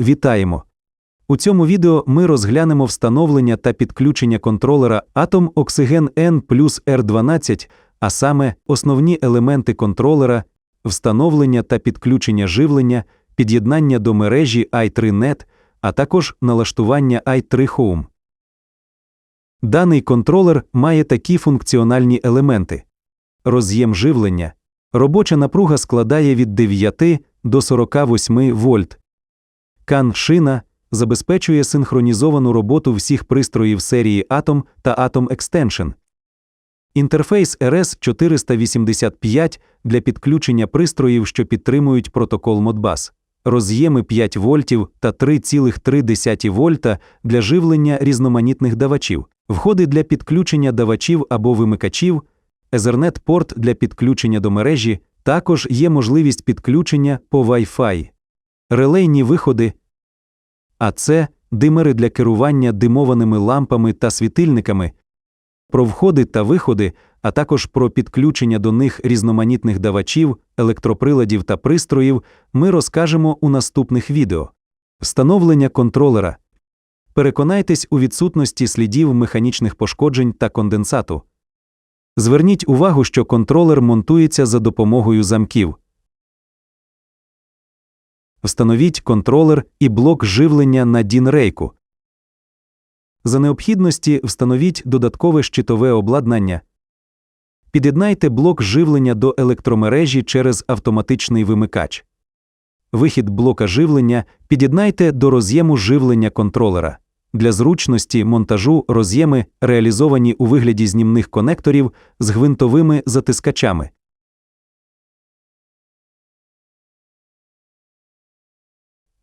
Вітаємо! У цьому відео ми розглянемо встановлення та підключення контролера Atom Oxygen N плюс R12, а саме основні елементи контролера, встановлення та підключення живлення, під'єднання до мережі i3net, а також налаштування i3 Home. Даний контролер має такі функціональні елементи: роз'єм живлення. Робоча напруга складає від 9 до 48 вольт. Кан шина забезпечує синхронізовану роботу всіх пристроїв серії Atom та Atom Extension. Інтерфейс RS485 для підключення пристроїв, що підтримують протокол Modbus. Роз'єми 5 вольтів та 3,3 вольта для живлення різноманітних давачів, входи для підключення давачів або вимикачів, Ethernet порт для підключення до мережі, також є можливість підключення по Wi-Fi, релейні виходи, а це димери для керування димованими лампами та світильниками, про входи та виходи, а також про підключення до них різноманітних давачів, електроприладів та пристроїв ми розкажемо у наступних відео. Встановлення контролера. Переконайтесь у відсутності слідів механічних пошкоджень та конденсату. Зверніть увагу, що контролер монтується за допомогою замків. Встановіть контролер і блок живлення на DIN-рейку. За необхідності встановіть додаткове щитове обладнання. Під'єднайте блок живлення до електромережі через автоматичний вимикач. Вихід блока живлення під'єднайте до роз'єму живлення контролера. Для зручності монтажу роз'єми реалізовані у вигляді знімних конекторів з гвинтовими затискачами.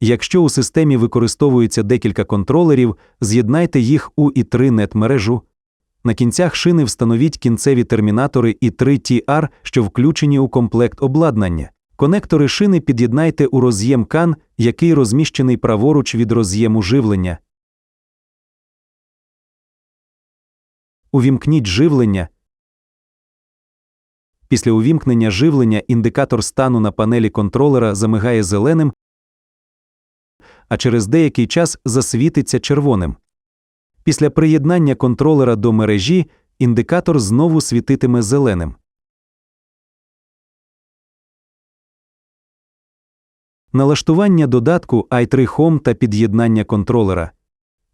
Якщо у системі використовується декілька контролерів, з'єднайте їх у i3 net мережу. На кінцях шини встановіть кінцеві термінатори i3 TR, що включені у комплект обладнання. Конектори шини під'єднайте у роз'єм CAN, який розміщений праворуч від роз'єму живлення. Увімкніть живлення. Після увімкнення живлення індикатор стану на панелі контролера замигає зеленим, а через деякий час засвітиться червоним. Після приєднання контролера до мережі індикатор знову світитиме зеленим. Налаштування додатку i3 Home та під'єднання контролера.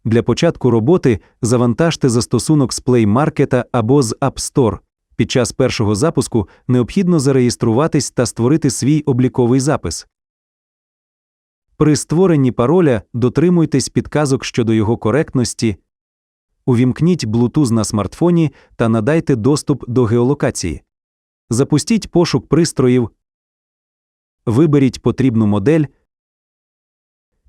Для початку роботи завантажте застосунок з Play Market або з App Store. Під час першого запуску необхідно зареєструватись та створити свій обліковий запис. При створенні пароля дотримуйтесь підказок щодо його коректності. Увімкніть Bluetooth на смартфоні та надайте доступ до геолокації. Запустіть пошук пристроїв. Виберіть потрібну модель.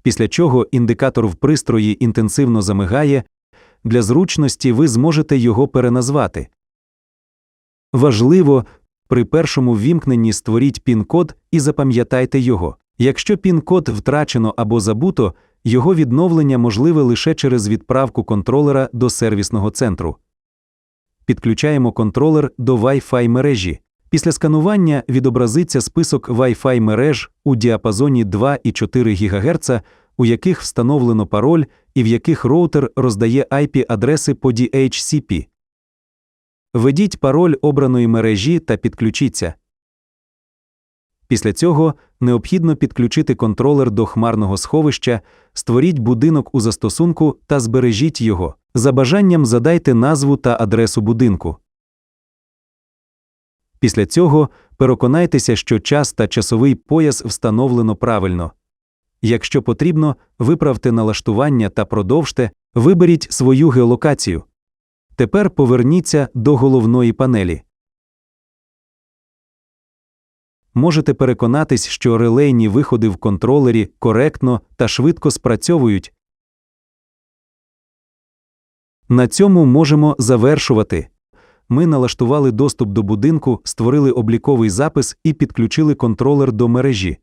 Після чого індикатор в пристрої інтенсивно замигає. Для зручності ви зможете його переназвати. Важливо, при першому ввімкненні створіть пін-код і запам'ятайте його. Якщо пін-код втрачено або забуто, його відновлення можливе лише через відправку контролера до сервісного центру. Підключаємо контролер до Wi-Fi мережі. Після сканування відобразиться список Wi-Fi мереж у діапазоні 2,4 ГГц, у яких встановлено пароль і в яких роутер роздає IP-адреси по DHCP. Введіть пароль обраної мережі та підключіться. Після цього необхідно підключити контролер до хмарного сховища, створіть будинок у застосунку та збережіть його. За бажанням задайте назву та адресу будинку. Після цього переконайтеся, що час та часовий пояс встановлено правильно. Якщо потрібно, виправте налаштування та продовжте, виберіть свою геолокацію. Тепер поверніться до головної панелі. Можете переконатись, що релейні виходи в контролері коректно та швидко спрацьовують. На цьому можемо завершувати. Ми налаштували доступ до будинку, створили обліковий запис і підключили контролер до мережі.